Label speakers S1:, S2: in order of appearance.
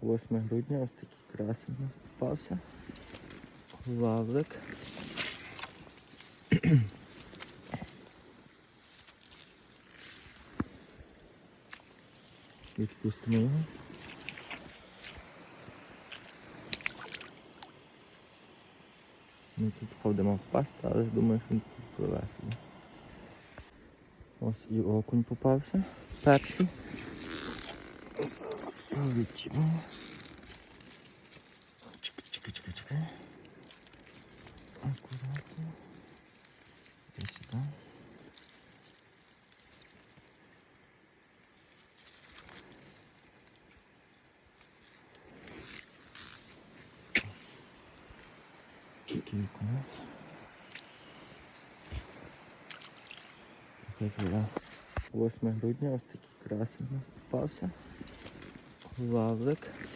S1: 8 грудня ось такий красень у нас попався. Лавлик. Відпустимо його. Ми тут ходимо впасти, але думаю, що він тут пливе. Ось і окунь попався. Перший. Зараз його відчіпимо. Чекай, чекай, чекай, чекай. Акуратно. Іди сюди. Такий окунець. Як вода. 8 грудня ось такий красень у нас попався. Лавлик.